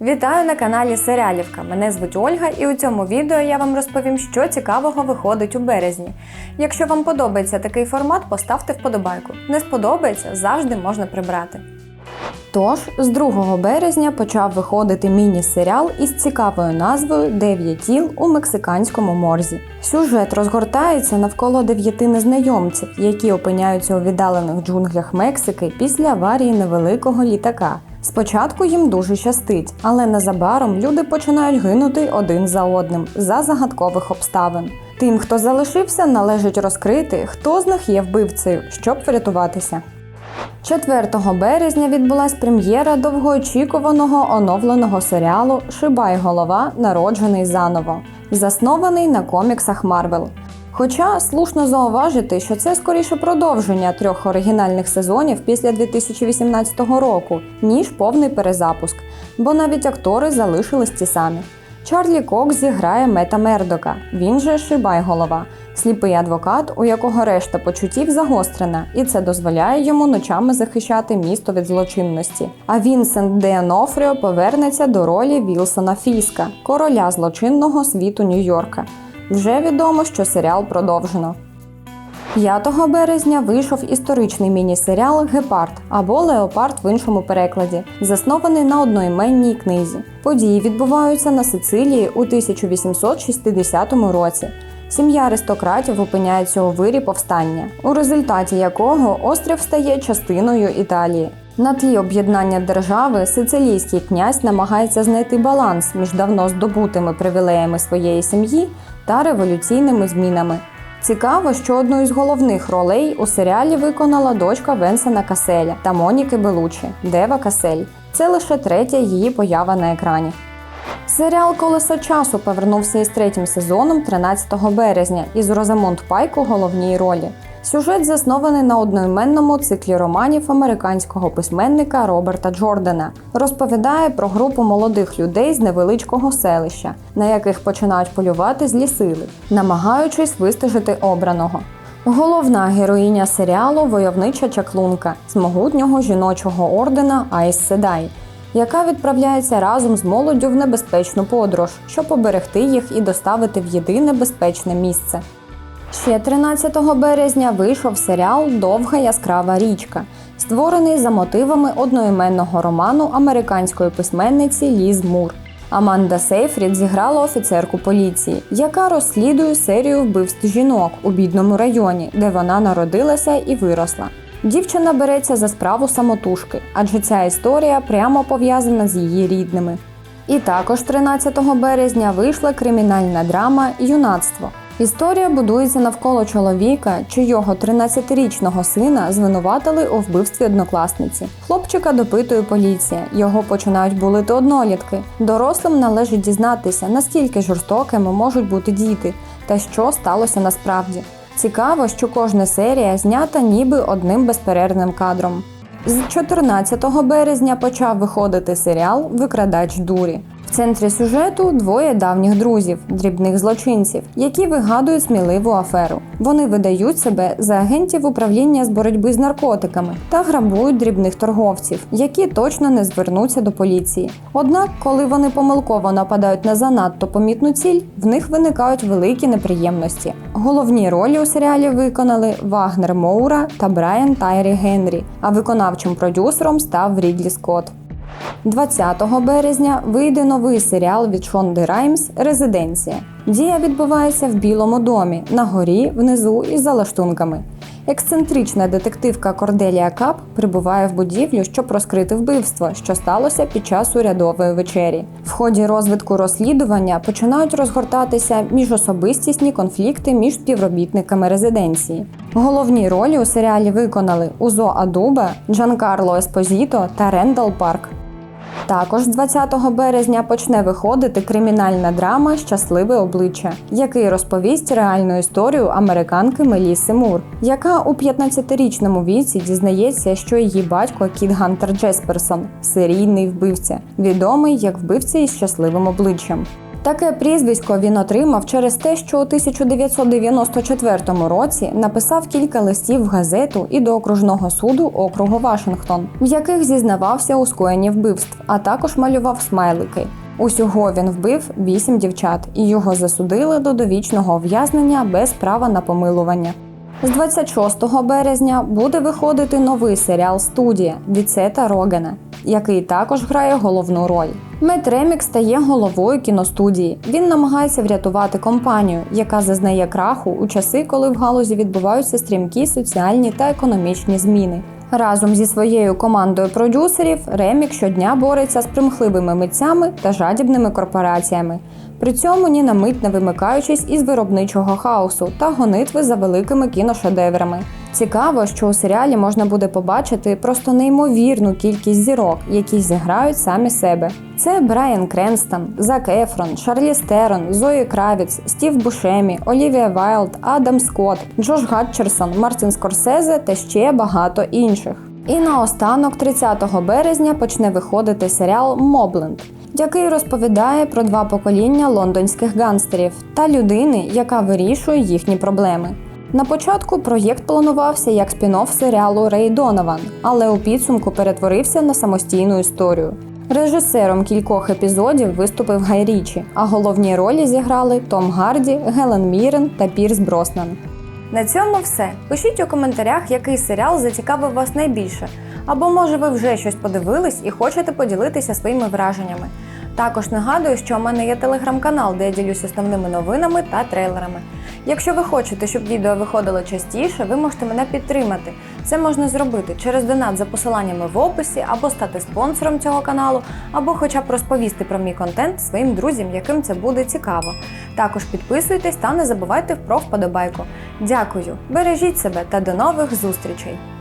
Вітаю на каналі Серіалівка. Мене звуть Ольга, і у цьому відео я вам розповім, що цікавого виходить у березні. Якщо вам подобається такий формат, поставте вподобайку. Не сподобається, завжди можна прибрати. Тож, з 2 березня почав виходити міні-серіал із цікавою назвою Дев'ять тіл у мексиканському морзі. Сюжет розгортається навколо дев'яти незнайомців, які опиняються у віддалених джунглях Мексики після аварії невеликого літака. Спочатку їм дуже щастить, але незабаром люди починають гинути один за одним за загадкових обставин. Тим, хто залишився, належить розкрити, хто з них є вбивцею, щоб врятуватися. 4 березня відбулась прем'єра довгоочікуваного оновленого серіалу Шибай голова, народжений заново, заснований на коміксах Марвел. Хоча слушно зауважити, що це скоріше продовження трьох оригінальних сезонів після 2018 року, ніж повний перезапуск, бо навіть актори залишились ті самі. Чарлі Кокс зіграє Мета Мердока, він же Шибай голова, сліпий адвокат, у якого решта почуттів загострена, і це дозволяє йому ночами захищати місто від злочинності. А Вінсент Де Онофріо повернеться до ролі Вілсона Фіска, короля злочинного світу Нью-Йорка. Вже відомо, що серіал продовжено. 5 березня вийшов історичний міні-серіал Гепард або Леопард в іншому перекладі, заснований на одноіменній книзі. Події відбуваються на Сицилії у 1860 році. Сім'я аристократів опиняється у вирі повстання, у результаті якого острів стає частиною Італії. На тлі об'єднання держави сицилійський князь намагається знайти баланс між давно здобутими привілеями своєї сім'ї та революційними змінами. Цікаво, що одну із головних ролей у серіалі виконала дочка Венсена Каселя та Моніки Белучі Дева Касель. Це лише третя її поява на екрані. Серіал Колесо часу повернувся із третім сезоном 13 березня із Розамонд Пайк у головній ролі. Сюжет заснований на одноіменному циклі романів американського письменника Роберта Джордана. Розповідає про групу молодих людей з невеличкого селища, на яких починають полювати злі сили, намагаючись вистежити обраного. Головна героїня серіалу войовнича чаклунка з могутнього жіночого ордена Айс Седай, яка відправляється разом з молоддю в небезпечну подорож, щоб поберегти їх і доставити в єдине безпечне місце. Ще 13 березня вийшов серіал Довга яскрава річка, створений за мотивами одноіменного роману американської письменниці Ліз Мур. Аманда Сейфрід зіграла офіцерку поліції, яка розслідує серію вбивств жінок у бідному районі, де вона народилася і виросла. Дівчина береться за справу самотужки, адже ця історія прямо пов'язана з її рідними. І також 13 березня вийшла кримінальна драма Юнацтво. Історія будується навколо чоловіка, чийого 13-річного сина звинуватили у вбивстві однокласниці. Хлопчика допитує поліція, його починають булити однолітки. Дорослим належить дізнатися, наскільки жорстокими можуть бути діти та що сталося насправді. Цікаво, що кожна серія знята ніби одним безперервним кадром. З 14 березня почав виходити серіал Викрадач дурі. В центрі сюжету двоє давніх друзів, дрібних злочинців, які вигадують сміливу аферу. Вони видають себе за агентів управління з боротьби з наркотиками та грабують дрібних торговців, які точно не звернуться до поліції. Однак, коли вони помилково нападають на занадто помітну ціль, в них виникають великі неприємності. Головні ролі у серіалі виконали Вагнер Моура та Брайан Тайрі Генрі, а виконавчим продюсером став Рідлі Скотт. 20 березня вийде новий серіал від Шонди Раймс Резиденція. Дія відбувається в Білому домі, на горі, внизу і за лаштунками. Ексцентрична детективка Корделія Кап прибуває в будівлю, щоб розкрити вбивство, що сталося під час урядової вечері. В ході розвитку розслідування починають розгортатися міжособистісні конфлікти між співробітниками резиденції. Головні ролі у серіалі виконали Узо Адуба, Джанкарло Еспозіто та Рендал Парк. Також з 20 березня почне виходити кримінальна драма Щасливе обличчя, який розповість реальну історію американки Меліси Мур, яка у 15-річному віці дізнається, що її батько Кіт Гантер Джесперсон серійний вбивця, відомий як вбивця із щасливим обличчям. Таке прізвисько він отримав через те, що у 1994 році написав кілька листів в газету і до окружного суду округу Вашингтон, в яких зізнавався у скоєнні вбивств, а також малював смайлики. Усього він вбив вісім дівчат, і його засудили до довічного ув'язнення без права на помилування. З 26 березня буде виходити новий серіал Студія від Сета Рогена, який також грає головну роль. Мет Ремік стає головою кіностудії. Він намагається врятувати компанію, яка зазнає краху у часи, коли в галузі відбуваються стрімкі соціальні та економічні зміни. Разом зі своєю командою продюсерів Ремік щодня бореться з примхливими митцями та жадібними корпораціями. При цьому ні на мить не вимикаючись із виробничого хаосу та гонитви за великими кіношедеврами. Цікаво, що у серіалі можна буде побачити просто неймовірну кількість зірок, які зіграють самі себе. Це Брайан Кренстон, Зак Ефрон, Шарлі Стерон, Зої Кравіц, Стів Бушемі, Олівія Вайлд, Адам Скотт, Джош Гатчерсон, Мартін Скорсезе та ще багато інших. І наостанок, 30 березня, почне виходити серіал Мобленд, який розповідає про два покоління лондонських гангстерів та людини, яка вирішує їхні проблеми. На початку проєкт планувався як спін-офф серіалу Рей Донован, але у підсумку перетворився на самостійну історію. Режисером кількох епізодів виступив Гай Річі, а головні ролі зіграли Том Гарді, Гелен Мірен та Пірс Броснан. На цьому все. Пишіть у коментарях, який серіал зацікавив вас найбільше, або може ви вже щось подивились і хочете поділитися своїми враженнями. Також нагадую, що у мене є телеграм-канал, де я ділюсь основними новинами та трейлерами. Якщо ви хочете, щоб відео виходило частіше, ви можете мене підтримати. Це можна зробити через донат за посиланнями в описі, або стати спонсором цього каналу, або хоча б розповісти про мій контент своїм друзям, яким це буде цікаво. Також підписуйтесь та не забувайте про вподобайку. Дякую, бережіть себе та до нових зустрічей!